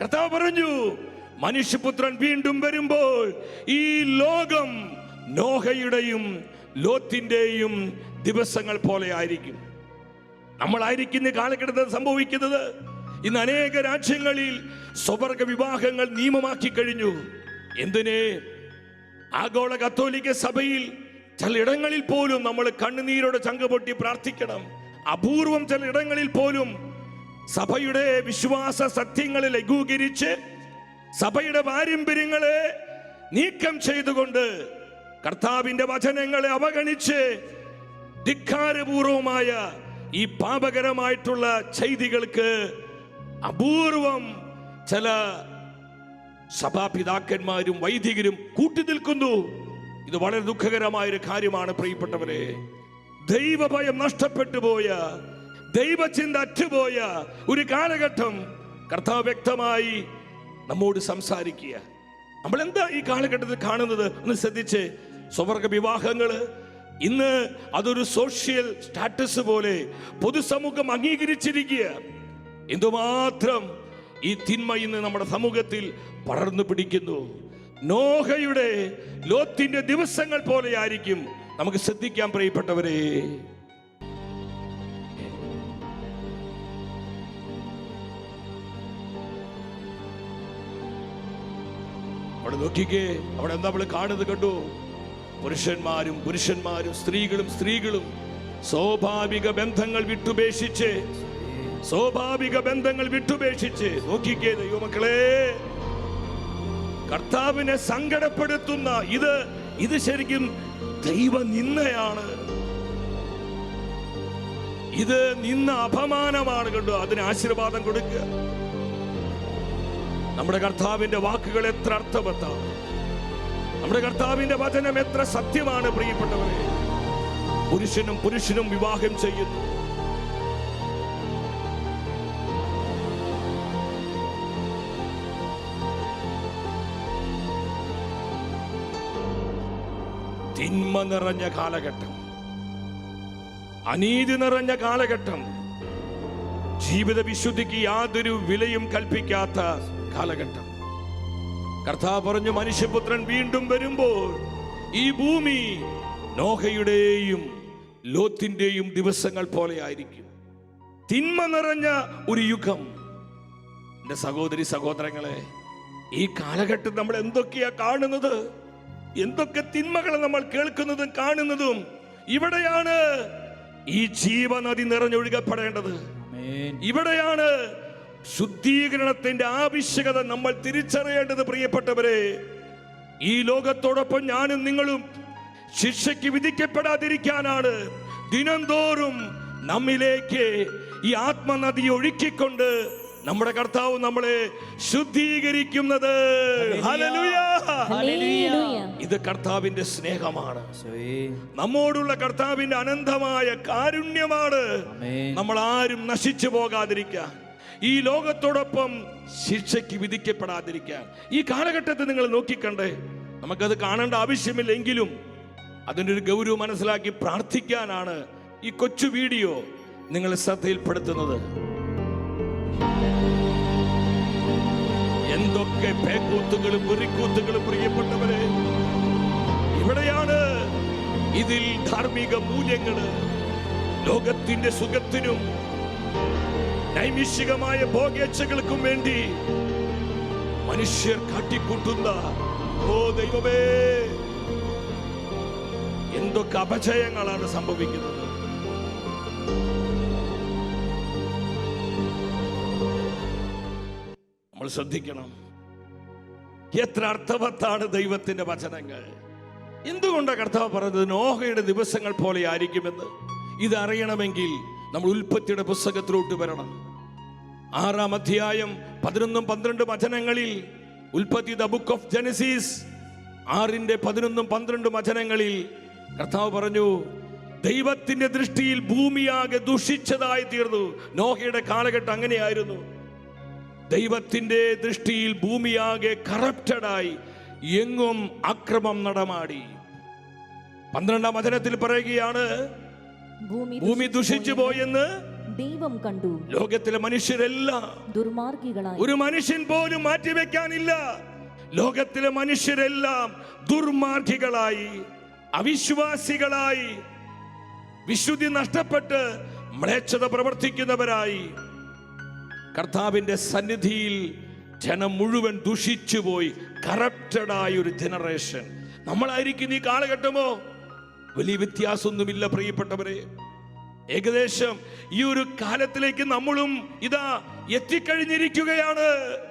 കർത്താവ് പറഞ്ഞു മനുഷ്യപുത്രൻ വീണ്ടും വരുമ്പോൾ ഈ ലോകം നോഹയുടെയും ലോത്തിന്റെയും ദിവസങ്ങൾ പോലെ ആയിരിക്കും. നമ്മളായിരിക്കുന്ന കാലഘട്ടത്തിൽ സംഭവിക്കുന്നത് ഇന്ന് അനേക രാജ്യങ്ങളിൽ സ്വവർഗ വിവാഹങ്ങൾ നിയമമാക്കി കഴിഞ്ഞു. എന്തിനെ? ആഗോള കത്തോലിക്ക സഭയിൽ ചിലയിടങ്ങളിൽ പോലും നമ്മൾ കണ്ണുനീരോടെ ചങ്കുപൊട്ടി പ്രാർത്ഥിക്കണം. അപൂർവം ചിലയിടങ്ങളിൽ പോലും സഭയുടെ വിശ്വാസ സത്യങ്ങളെ ലഘൂകരിച്ച് സഭയുടെ പാരമ്പര്യങ്ങളെ നീക്കം ചെയ്തുകൊണ്ട് കർത്താവിന്റെ വചനങ്ങളെ അവഗണിച്ച് ധിക്കാരപൂർവമായ ഈ പാപകരമായിട്ടുള്ള ചെയ്തികൾക്ക് അപൂർവം ചില സഭാപിതാക്കന്മാരും വൈദികരും കൂട്ടി നിൽക്കുന്നു ഇത് വളരെ ദുഃഖകരമായ ഒരു കാര്യമാണ് പ്രിയപ്പെട്ടവരെ. ദൈവഭയം നഷ്ടപ്പെട്ടു പോയ ദൈവചിന്ത അറ്റുപോയ ഒരു കാലഘട്ടം കർത്താവ് വ്യക്തമായി നമ്മോട് സംസാരിക്കുക. നമ്മൾ എന്താ ഈ കാലഘട്ടത്തിൽ കാണുന്നത്? ഒന്ന് ശ്രദ്ധിച്ച്. സ്വവർഗ വിവാഹങ്ങൾ ഇന്ന് അതൊരു സോഷ്യൽ സ്റ്റാറ്റസ് പോലെ പൊതുസമൂഹം അംഗീകരിച്ചിരിക്കുക. എന്തുമാത്രം ഈ തിന്മ ഇന്ന് നമ്മുടെ സമൂഹത്തിൽ പടർന്നു പിടിക്കുന്നു. നോഹയുടെ ലോത്തിന്റെ ദിവസങ്ങൾ പോലെയായിരിക്കും. നമുക്ക് ശ്രദ്ധിക്കാൻ പ്രിയപ്പെട്ടവരെ. അവിടെ നോക്കിക്കേ അവിടെ എന്താ നമ്മൾ കാണുന്നത് കണ്ടു? പുരുഷന്മാരും പുരുഷന്മാരും സ്ത്രീകളും സ്ത്രീകളും സ്വാഭാവിക ബന്ധങ്ങൾ വിട്ടുപേക്ഷിച്ച് സ്വാഭാവിക ബന്ധങ്ങൾ വിട്ടുപേക്ഷിച്ച് നോക്കിക്കേ ദൈവമക്കളെ കർത്താവിനെ സങ്കടപ്പെടുത്തുന്ന ഇത് ഇത് ശരിക്കും ദൈവ നിന്നയാണ് ഇത് നിന്ന അപമാനമാണ് കണ്ടു. അതിന് ആശീർവാദം കൊടുക്കുക. നമ്മുടെ കർത്താവിന്റെ വാക്കുകൾ എത്ര അർത്ഥവത്താണ് നമ്മുടെ കർത്താവിന്റെ വചനം എത്ര സത്യമാണ് പ്രിയപ്പെട്ടവരെ. പുരുഷനും പുരുഷനും വിവാഹം ചെയ്യുന്നു. തിന്മ നിറഞ്ഞ കാലഘട്ടം. അനീതി നിറഞ്ഞ കാലഘട്ടം. ജീവിത വിശുദ്ധിക്ക് യാതൊരു വിലയും കൽപ്പിക്കാത്ത കാലഘട്ടം. കർത്താവ് പറഞ്ഞു മനുഷ്യപുത്രൻ വീണ്ടും വരുമ്പോൾ ഈ ഭൂമി നോഹയുടെയും ലോത്തിന്റെയും ദിവസങ്ങൾ പോലെ ആയിരിക്കും. തിന്മ നിറഞ്ഞ ഒരു യുഗം. എന്റെ സഹോദരി സഹോദരങ്ങളെ ഈ കാലഘട്ടം നമ്മൾ എന്തൊക്കെയാ കാണുന്നത്? എന്തൊക്കെ തിന്മകൾ നമ്മൾ കേൾക്കുന്നതും കാണുന്നതും? ഇവിടെയാണ് ഈ ജീവനദി നിറഞ്ഞൊഴുകപ്പെടേണ്ടത്. ഇവിടെയാണ് ശുദ്ധീകരണത്തിന്റെ ആവശ്യകത നമ്മൾ തിരിച്ചറിയേണ്ടത് പ്രിയപ്പെട്ടവരെ ഈ ലോകത്തോടൊപ്പം ഞാനും നിങ്ങളും ശിക്ഷയ്ക്ക് വിധിക്കപ്പെടാതിരിക്കാനാണ്. ദിനംതോറും നമ്മിലേക്ക് ഈ ആത്മനദി ഒഴുക്കിക്കൊണ്ട് നമ്മുടെ കർത്താവ് നമ്മളെ ശുദ്ധീകരിക്കുന്നത്. ഇത് കർത്താവിന്റെ സ്നേഹമാണ്. നമ്മോടുള്ള കർത്താവിന്റെ അനന്തമായ കാരുണ്യമാണ്. നമ്മൾ ആരും നശിച്ചു പോകാതിരിക്കാൻ ഈ ലോകത്തോടൊപ്പം ശിക്ഷയ്ക്ക് വിധിക്കപ്പെടാതിരിക്കാൻ. ഈ കാലഘട്ടത്തെ നിങ്ങൾ നോക്കിക്കണ്ടേ. നമുക്കത് കാണേണ്ട ആവശ്യമില്ലെങ്കിലും അതിന്റെ ഒരു ഗൗരവം മനസ്സിലാക്കി പ്രാർത്ഥിക്കാനാണ് ഈ കൊച്ചു വീഡിയോ നിങ്ങളെ ശ്രദ്ധയിൽപ്പെടുത്തുന്നത്. എന്തൊക്കെ പേക്കൂത്തുകളും വെറിക്കൂത്തുകളും പ്രിയപ്പെട്ടവരെ. ഇവിടെയാണ് ഇതിൽ ധാർമ്മിക മൂല്യങ്ങൾ. ലോകത്തിന്റെ സുഖത്തിനും നൈമിഷികമായ ഭോഗേച്ഛകൾക്കും വേണ്ടി മനുഷ്യർ കാട്ടിക്കൂട്ടുന്ന ഓ ദൈവമേ എന്തൊക്കെ അപജയങ്ങളാണ് സംഭവിക്കുന്നത്. നമ്മൾ ശ്രദ്ധിക്കണം. എത്ര അർത്ഥവത്താണ് ദൈവത്തിന്റെ വചനങ്ങൾ. എന്തുകൊണ്ടാണ് കർത്താവ് പറഞ്ഞത്? നോഹയുടെ ദിവസങ്ങൾ പോലെ ആയിരിക്കുമെന്ന്. ഇത് അറിയണമെങ്കിൽ നമ്മൾ ഉൽപ്പത്തിയുടെ പുസ്തകത്തിലോട്ട് വരണം. ആറാം അധ്യായം പതിനൊന്നും പന്ത്രണ്ട് വചനങ്ങളിൽ ഉൽപ്പത്തി ദ ബുക്ക് ഓഫ് ജനസീസ് ആറിന്റെ പതിനൊന്നും പന്ത്രണ്ടും വചനങ്ങളിൽ കർത്താവ് പറഞ്ഞു ദൈവത്തിന്റെ ദൃഷ്ടിയിൽ ഭൂമിയാകെ ദുഷിച്ചതായി തീർന്നു. നോഹയുടെ കാലഘട്ടം അങ്ങനെയായിരുന്നു. ദൈവത്തിന്റെ ദൃഷ്ടിയിൽ ഭൂമിയാകെ കറപ്റ്റഡായി എങ്ങും അക്രമം നടമാടി. പന്ത്രണ്ടാം വചനത്തിൽ പറയുകയാണ് ഭൂമി ദുഷിച്ചു പോയെന്ന് ദൈവം കണ്ടു. ലോകത്തിലെ മനുഷ്യരെല്ലാം ദുർമാർഗികളായി. ഒരു മനുഷ്യൻ പോലും മാറ്റി വെക്കാനില്ല ലോകത്തിലെ മനുഷ്യരെല്ലാം ദുർമാർഗികളായി അവിശ്വാസികളായി വിശുദ്ധി നഷ്ടപ്പെട്ട് മ്ലേച്ഛത പ്രവർത്തിക്കുന്നവരായി. കർത്താവിന്റെ സന്നിധിയിൽ ജനം മുഴുവൻ ദുഷിച്ചുപോയി കറപ്റ്റഡായ ഒരു ജനറേഷൻ നമ്മളായിരിക്കും ഈ കാലഘട്ടമോ? വലിയ വ്യത്യാസമൊന്നുമില്ല പ്രിയപ്പെട്ടവരെ. ഏകദേശം ഈ ഒരു കാലത്തിലേക്ക് നമ്മളും ഇതാ എത്തിക്കഴിഞ്ഞിരിക്കുകയാണ്.